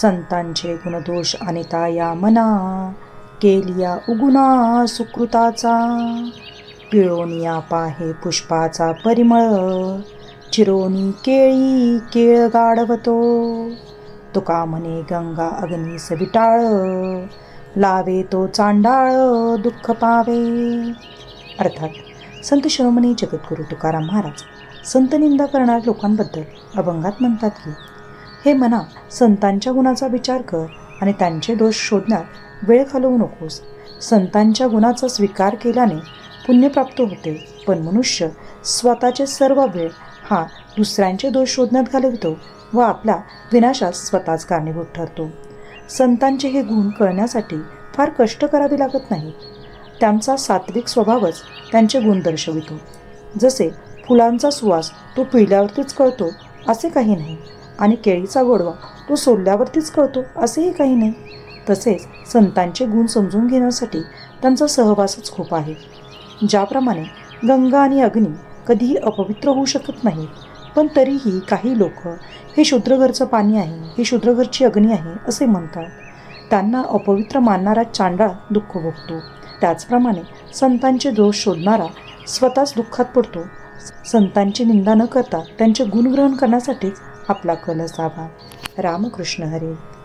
संतांचे गुणदोष अनिता या मना केलिया उगुणा सुकृताचा पिळोनिया पाहे पुष्पाचा परिमळ चिरोनी केळी केळ गाढवतो. तुका म्हणे गंगा अग्नी सविटाळ लावे तो चांडाळ दुःख पावे. अर्थात संत शिरोमणी जगद्गुरू तुकाराम महाराज संत निंदा करणाऱ्या लोकांबद्दल अभंगात म्हणतात की हे मना संतांच्या गुणाचा विचार कर आणि त्यांचे दोष शोधण्यात वेळ घालवू नकोस. संतांच्या गुणाचा स्वीकार केल्याने पुण्य प्राप्त होते पण मनुष्य स्वतःचे सर्व वेळ हा दुसऱ्यांचे दोष शोधण्यात घालवितो व आपला विनाशास स्वतःच कारणीभूत ठरतो. संतांचे हे गुण कळण्यासाठी फार कष्ट करावे लागत नाही त्यांचा सात्विक स्वभावच त्यांचे गुण दर्शवितो. जसे फुलांचा सुवास तो पिळल्यावरतीच कळतो असे काही नाही. आणि केळीचा गोडवा तो सोडल्यावरतीच कळतो असेही काही नाही. तसेच संतांचे गुण समजून घेण्यासाठी त्यांचा सहवासच खूप आहे. ज्याप्रमाणे गंगा आणि अग्नी कधीही अपवित्र होऊ शकत नाही पण तरीही काही लोक हे शूद्रघरचं पाणी आहे हे शूद्रघरची अग्नी आहे असे म्हणतात. त्यांना अपवित्र मानणारा चांडाळ दुःख भोगतो. त्याचप्रमाणे संतांचे दोष शोधणारा स्वतःच दुःखात पडतो. संतांची निंदा न करता त्यांचे गुणग्रहण करण्यासाठीच आपला कल असावा रामकृष्ण हरे.